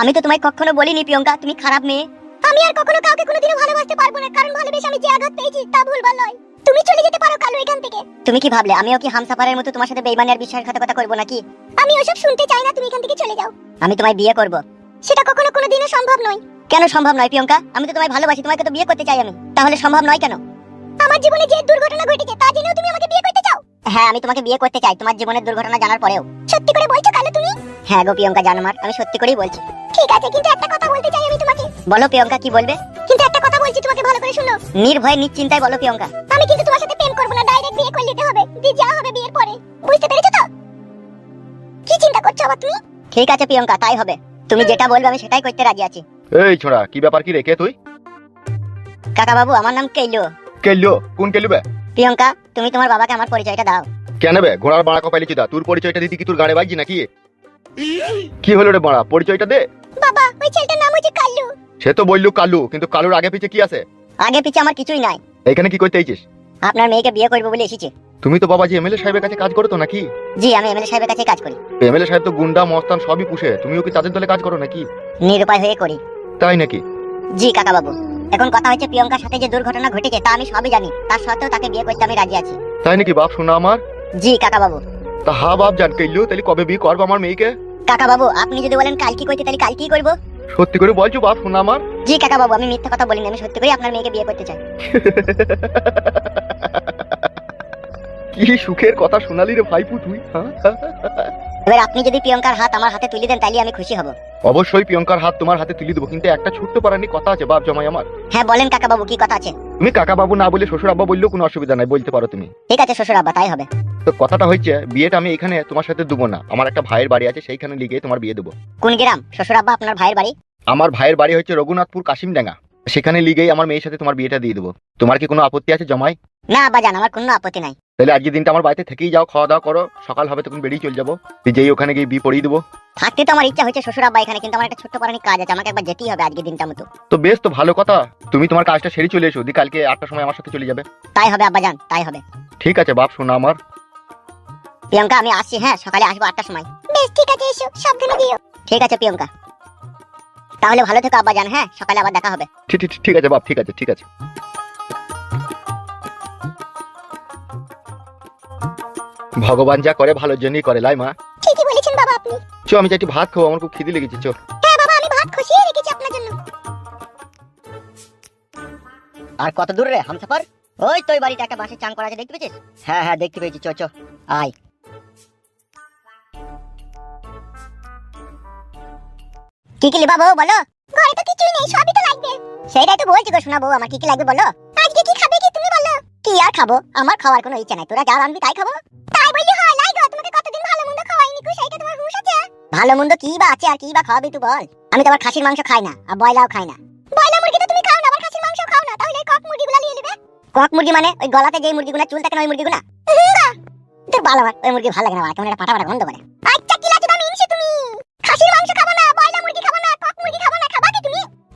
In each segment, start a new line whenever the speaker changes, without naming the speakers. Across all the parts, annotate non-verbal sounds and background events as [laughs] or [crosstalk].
আমি তো তোমায় কখনো বলিনি, প্রিয়ঙ্কা, তুমি খারাপ মেয়ে। আমি আর কখনো কাউকে কোনোদিনও ভালোবাসতে পারব না, কারণ ভালোবেসে আমি যে আঘাত পেয়েছি, তা ভুলবার নয়। তুমি চলে যেতে পারো কালো এখান থেকে। তুমি কি ভাবলে, আমিও কি হামসাফারের মতো তোমার সাথে বেইমানি আর বিশ্বাসঘাতকতা করব নাকি? আমি ওসব শুনতে চাই না, তুমি এখান থেকে চলে যাও। আমি তোমায় বিয়ে করব। সেটা কখনো কোনোদিনও সম্ভব নয়। কেন সম্ভব নয়, প্রিয়ঙ্কা? আমি তো তোমায় ভালোবাসি, তোমাকে তো বিয়ে করতে চাই আমি। তাহলে সম্ভব নয় কেন? আমার জীবনে যে দুর্ঘটনা ঘটেছে, তা জেনেও তুমি আমাকে বিয়ে করতে চাও? হ্যাঁ আমি তোমাকে বিয়ে করতে চাই, তোমার জীবনের দুর্ঘটনা জানার পরেও। সত্যি করে বলছো কালো তুমি? হ্যাঁ গো প্রিয়ঙ্কা জানো মার আমি সত্যি করেই বলছি। ঠিক আছে কিন্তু একটা কথা বলতে চাই আমি তোমাকে। বলো প্রিয়ঙ্কা কি বলবে? কিন্তু একটা কথা বলছি তোমাকে ভালো করে শুনো। নির্ভয়ে নিশ্চিন্তায় বলো প্রিয়ঙ্কা। আমি কিন্তু তোমার সাথে প্রেম করব না ডাইরেক্ট বিয়ে করে নিতে হবে। দিয়ে যা হবে বিয়ের পরে। বুঝতে পেরেছ তো? কি চিন্তা করছ আবার তুমি? ঠিক আছে প্রিয়ঙ্কা তাই হবে। তুমি যেটা বলবে আমি সেটাই করতে রাজি আছি।
এই ছোড়া কি ব্যাপার কি রেখে তুই?
কাকা বাবু আমার নাম কেলো।
কেলো কোন কেলু বে?
প্রিয়ঙ্কা তুমি তোমার বাবাকে আমার পরিচয়টা দাও।
কেন বে? ঘোড়ার বাড়া কপাইলি চুদা। তোর পরিচয়টা দিদি কি তোর গাড়ে বাজছি নাকি? কি হলো রে বাড়া? পরিচয়টা দে।
বাবা ওই ছেলেটার নাম হচ্ছে কাল্লু
সে তো বললু কালু কিন্তু কালুর আগে পিছে কি আছে?
আগে পিছে আমার কিছুই নাই।
এখানে কি করতে আইছিস
আপনার মেয়েকে বিয়ে করব বলে এসেছি।
তুমি তো বাবা যে এমএলএ সাহেবের কাছে কাজ করো তো নাকি?
জি আমি এমএলএ সাহেবের কাছে কাজ করি।
এমএলএ সাহেব তো গুন্ডা মস্তান সবই পুষে। তুমিও কি তাদের দলে কাজ করো নাকি?
নিরুপায় হয়ে করি।
তাই নাকি?
জি কাকা বাবু এখন কথা হচ্ছে প্রিয়ঙ্কার সাথে যে দুর্ঘটনা ঘটেছে তা আমি সবই জানি। তার সত্ত্বেও তাকে বিয়ে করতে আমি রাজি আছি।
তাই নাকি বাপ শোনা আমার।
জি কাকা বাবু
তা হা বাপ জান তাহলে কবে বিয়ে করব আমার মেয়েকে?
কাকা বাবু আপনি যদি বলেন কাল কি করতে তাহলে করব।
সত্যি করে বলছো বাপ শোনা আমার।
জি কাকা বাবু আমি মিথ্যা কথা বলিনি আমি সত্যি করে আপনার মেয়েকে বিয়ে করতে চাই। [laughs]
কি সুখের কথা শোনালি রে ভাইপু তুই
এবার আপনি যদি প্রিয়ঙ্কার হাত আমার হাতে তুলে দেন তাহলে আমি খুশি হব।
অবশ্যই প্রিয়ঙ্কার হাত তোমার হাতে তুলে দেবো কিন্তু একটা ছোট্ট পারানি কথা আছে বাপ জমাই আমার।
হ্যাঁ বলেন কাকা বাবু কি কথা আছে?
তুমি কাকা বাবু না বলে শ্বশুর আব্বা বললেও কোনো অসুবিধা নাই বলতে পারো তুমি।
ঠিক আছে শ্বশুর আব্বা তাই হবে।
তো কথাটা হচ্ছে বিয়েটা আমি এখানে তোমার সাথে দেবো না। আমার একটা ভাইয়ের বাড়ি আছে সেইখানে লিগে তোমার বিয়ে দেবো।
কোন গ্রাম শ্বশুর আব্বা আপনার ভাইয়ের বাড়ি?
আমার ভাইয়ের বাড়ি হচ্ছে রঘুনাথপুর কাশিমডাঙ্গা। সেখানে লিগেই আমার মেয়ের সাথে তোমার বিয়েটা দিয়ে দেবো। তোমার কি কোনো আপত্তি আছে জমাই?
না আব্বা জান আমার কোনো আপত্তি নাই।
তাহলে আজকে দিনটা আমার বাড়িতে থেকেই যাও খাওয়া দাওয়া করো সকাল হবে তখন বেরিয়ে চলে যাব। যেই ওখানে গিয়ে বিয়ে পড়িয়ে দেবো।
থাকতে তো আমার ইচ্ছা হচ্ছে শ্বশুর আব্বা এখানে কিন্তু আমার একটা ছোট্ট পারানি কাজ আছে আমাকে একবার যেতেই হবে আজকে দিনটা মতো।
তো বেশ তো ভালো কথা। তুমি তোমার কাজটা সেরে চলে এসো দি কালকে আটটার সময় আমার সাথে চলে যাবে।
তাই হবে আব্বা জান তাই হবে।
ঠিক আছে বাপ শোনা আমার।
প্রিয়ঙ্কা আমি আসছি হ্যাঁ? সকালে আসব আটটার সময়। বেশ ঠিক আছে এসো সাবধানে দিও। ঠিক আছে প্রিয়ঙ্কা। তাহলে ভালো থেকো আব্বা জান হ্যাঁ? সকালে আবার দেখা হবে।
ঠিক ঠিক ঠিক আছে বাপ ঠিক আছে ঠিক আছে। ভগবান যা করে ভালোর জন্যই করে লাই মা।
ঠিকই বলেছেন বাবা আপনি।
চো আমি চাই একটু ভাত খাব আমার খুব খিদে লেগেছে চো।
হ্যাঁ বাবা আমি ভাত খুশিয়ে রেখেছি আপনার জন্য। আর কত দূর রে হামসাফার? ওই তো ওই বাড়িতে একটা বাঁশের চাং করা আছে দেখতে পেয়েছিস? হ্যাঁ হ্যাঁ দেখতে পেয়েছি চো চো। আয়। কি কি লিবা বউ বলো? ঘরে তো কিছুই নেই, সবই তো লাগবে। সেইটাই তো বলছি গো শোনা বউ আমার কি কি লাগবে বলো? আজকে কি খাবে কি তুমি বলো? কি আর খাব? আমার খাওয়ার কোনো ইচ্ছা নাই। তোরা যা রান্নবি তাই খাব। তাই বললি হয়, লাই গো, তোমাকে কতদিন ভালো মন্দ খাওয়াইনি কো, সেইটা তোমার হুঁশ আছে। ভালো মন্দ কি বা আছে আর কি বা খাওয়াবি তুই বল। আমি তো আবার খাসির মাংস খাই না, আর বয়লাও খাই না। বয়লা মুরগি তো তুমি খাও না, আবার খাসির মাংস খাও না, তাহলে কক মুরগিগুলো নিয়ে নেবে। কক মুরগি মানে ওই গলাতে যেই মুরগিগুলো চুল থাকে না ওই মুরগিগুলো? তোর ভালো ওই মুরগি ভালো লাগে না কেমন একটা পাটা পাটা গন্ধ করে।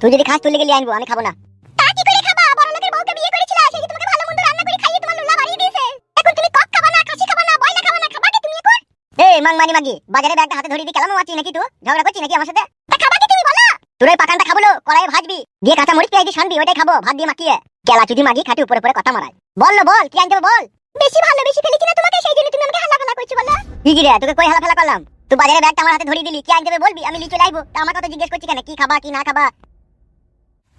তুই যদি খাস তুই লেগে আনব আমি খাব না। তা কি করে খাবা? বড় লোকের বউকে বিয়ে করেছিলা সেই যে তোমাকে ভালো মন্দ রান্না করে খাইয়ে তোমার লুলা বাড়িয়ে দিয়েছে। এখন তুমি কক খাবা না খাসি খাবা না বয়লা খাবা না খাবা কি তুমি এখন? এই মাং মানি মাগি বাজারে ব্যাগটা হাতে ধরে দিয়ে কেলামো আছি নাকি তুই? ঝগড়া করছিস নাকি আমার সাথে? তা খাবা কি তুমি বলো? তোর ওই পাকানটা খাব কড়াই ভাজবি দিয়ে কাঁচা মরিচ পেঁয়াজ দিয়ে শানবি ওইটাই খাব ভাত দিয়ে মাখিয়ে। কেলা চুদি মাগি খাটি উপরে উপরে কথা মারায়। বল না বল কি আনতে হবে বল? বেশি ভালো বেশি ফেলেছি না তোমাকে সেই জন্য তুমি আমাকে হালা ফেলা করছ বলো। কি কি রে তোকে কই হালা ফেলা করলাম? তুই বাজারে ব্যাগটা আমার হাতে ধরিয়ে দিলি কি আনতে বলবি? আমি লিচে লাইবো। তা আমার কথা জিজ্ঞেস করছি কেন? কি খাবা কি না খাবা?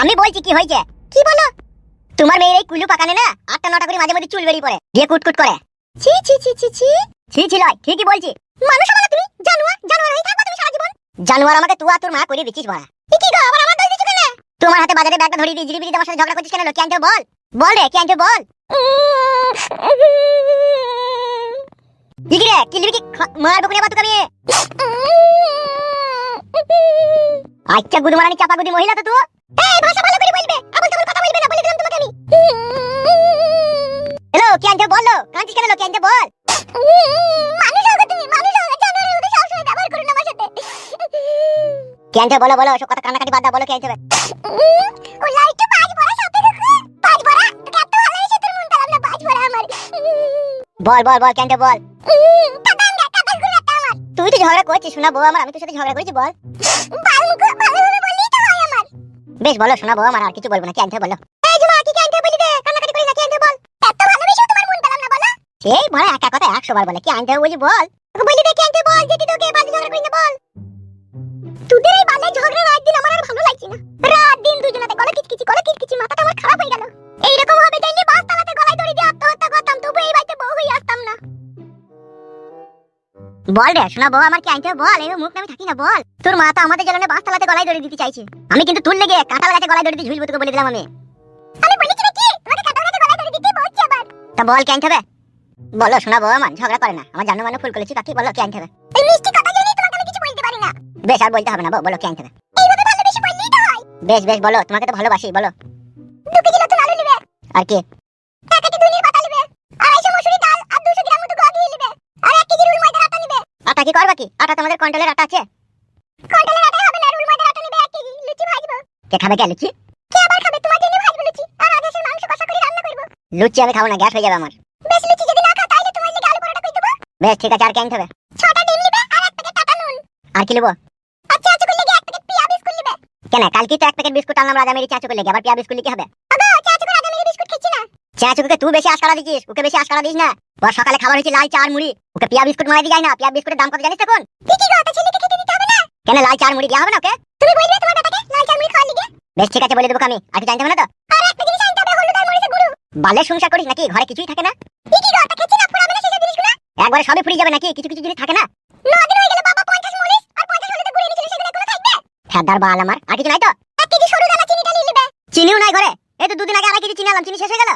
আমি বলছি কি হয়েছে? কি বলো? তোমার মেয়ের এই কুলু পাকানে না আটটা নটা করে মাঝে মধ্যে চুল বেরিয়ে পড়ে দিয়ে কুটকুট করে। ছি ছি ছি ছি ছি। ছি ছি, লয়, ঠিকই বলছি। মানুষ আমার তুমি, জানোয়ার জানোয়ার হয়ে থাকবা তুমি সারা জীবন। জানোয়ার আমাকে তুই আর তোর মা করে দিছিস বড়া কি গো, আবার আমার দোষ দিছো কেন? তোমার হাতে বাজারে ব্যাগটা ধরিয়ে দিয়ে জিরিবিরি আমার সাথে ঝগড়া করছিস কেন কি আনতে বল। বল রে কি আনতে বল। কি কি লিবি কি মারবো কোনে বাতুক আমি? আচ্ছা গুদু মারানি চাপা গুদি মহিলা তো তুই। এই ভাষা ভালো করে বলবে। আবল তাবল কথা বলবে না বলে দিলাম তোমাকে আমি। হ্যালো কি আনতে বলো। কাঁদছিস কেন কি আনতে বল। মানুষ হবে তুমি মানুষ হবে জানোয়ারের মতো সবসময় ব্যবহার করো না আমার সাথে। কি আনতে বলো বলো সব কথা বাদ দাও বলো কি আনতে হবে ও লাইটটা পাঁচ বড়া সাথে দেখো। পাঁচ বড়া? তোকে এত ভালো তোর মন পেলাম না পাঁচ বড়া আমার। বল বল বল কেন বল। তুই তো ঝগড়া করছিস শোনা বউ আমার আমি তোর সাথে ঝগড়া করেছি বল ভালোভাবে বললেই তো হয় আমার বেশ বলো শোনা বউ আমার আর কিছু বলব না। কি আনতে বলো? এই জমা, কি কি আনতে বলি দে কান্নাকাটি করি না, কি আনতে বল? এত ভালোবেসে তোমার মন পেলাম না, বলো। সেই বড় একা কথা একশো বার বলে। কি আনতে বলি বল? বলি দে কি আনতে বল? যেটি তোকে বাজে ঝগড়া করি না, বল। তোদের এই বালে ঝগড়া রাত দিন আমার আর ভালো লাগছে না। রাত দিন দুজনাতে গলা কিচকিচি গলা কিচকিচি, মাথাটা আমার খারাপ হয়ে গেল। এইরকম হবে জানলে বাস তালাতে গলায় দড়ি দিয়ে আত্মহত্যা করতাম, তবু এই বাড়িতে বউ হয়ে আসতাম না। বল রে শোনা বউ আমার কি আনতে বল? এই মুখ নামে থাকি না, বল। তোর মা তো আমাদের জ্বালানে বাস তালাতে গলায় দড়ি দিতে চাইছে। আমি কিন্তু তুল লেগে কাঁঠাল গাছে গলায় দড়ি দিয়ে ঝুলবো তোকে বলে দিলাম আমি। আমি বলেছি নাকি? তোমাকে কাঁঠাল গাছে গলায় দড়ি দিতে বলছি আবার। তা বল কি আনতে হবে? বলো শোনা বউ আমার ঝগড়া করে না। আমার জানো মানে ফুল করেছি কাকি বলো কি আনতে হবে? এই মিষ্টি কথা জেনে তোমাকে আমি কিছু বলতে পারি না। বেশ আর বলতে হবে না বউ, বলো কি আনতে হবে? এইভাবে ভালোবেসে বললেই তো হয়। বেশ বেশ বলো তোমাকে তো ভালোবাসি বলো। দু কেজি আলু নেবে। আর কি? এক কেজি দুনির পাতা নেবে। আড়াইশো মসুরি ডাল আর দুশো গ্রাম মতো গোয়া নেবে। আর এক কেজি রুল ময়দার আটা নেবে। আটা কি করবা কি? আটা তোমাদের কন্ট্রোলের আটা আছে কন্ট্রোলের আটা হবে না রুল ময়দার আটা নেবে এক কেজি লুচি ভাজবো কে খাবে কে লুচি? কে আবার খাবে? তোমার জন্য ভাজবো লুচি আর আজ এসে মাংস কষা করে রান্না করব। লুচি আমি খাব না গ্যাস হয়ে যাবে আমার। বেশ লুচি যদি না খাও তাহলে তোমার লেগে আলু পরোটা করে দেবো? বেশ ঠিক আছে আর কেন হবে? ছটা ডিম নেবে আর এক প্যাকেট টাটা নুন। আর কি নেব? আচ্ছা আচ্ছা করলে এক প্যাকেট পিয়া বিস্কুট নেবে। কেন কালকে তো এক প্যাকেট বিস্কুট আনলাম রাজামেরি চা চুকুর লেগে আবার পিয়া বিস্কুট কি হবে? চা চুকুর রাজামেরি বিস্কুট খাচ্ছি না। তুই বেশি আশকারা দিছিস ওকে বেশি আশকারা দিস না। ওর সকালে খাবার হচ্ছে লাল চা আর মুড়ি ওকে পিয়া বিস্কুট মারা দিয়ে যায় না পিয়া বিস্কুটের দাম কত জানিস এখন ঠিকই কথা না কেন লাল চার মুড়ি দেওয়া হবে না ওকে? তুমি বলবে তোমার বেটাকে লাল চা আর মুড়ি খাওয়ার লিগে? বেশ ঠিক আছে বলে দেবো আমি আর কি জানতে হবে না তো? আর একটা জিনিস আনতে হবে হলুদ আর মরিচের গুঁড়ো। বালের সংসার করিস নাকি? ঘরে কিছুই থাকে না? ঠিকই কথা খেছি না পুরাবে না সেসব জিনিসগুলো? একবারে সবই ফুরিয়ে যাবে নাকি? কিছু কিছু জিনিস থাকে না? নদিন হয়ে গেলে বাবা 50 মরিচ আর 50 হলুদের গুঁড়ো এনেছিল সেগুলো এখনও থাকবে? ফেদার বাল আমার। আর কিছু নাই তো? এক কেজি সরু দানা চিনিটা নিয়ে নেবে। চিনিও নাই ঘরে? এই তো দুদিন আগে আড়াই কেজি চিনি আনলাম চিনি শেষ হয়ে গেল।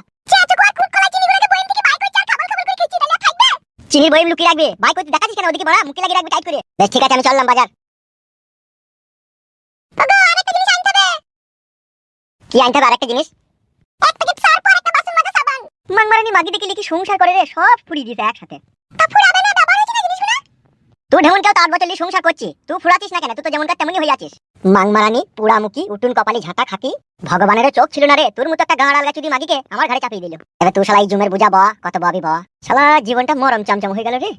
চিনির বইম লুকিয়ে রাখবে? বাই করতে দেখাচ্ছিস কেন ওদিকে বড়া? মুখে লাগিয়ে রাখবে টাইট করে। বেশ ঠিক আছে আমি চললাম বাজার। কি আনতে হবে আরেকটা জিনিস। তার বছর করছি। তুই না কেন? তো উটুন কপালি ভগবানের চোখ ছিল না রে। তোর মতো একটা গাঁড়াল গাছুদি মাগিকে আমার ঘরে চাপিয়ে দিল। এবার তুই শালা জুমের বুঝা বা, কত বাবি বা। শালা জীবনটা মরম চমচম হয়ে গেল রে।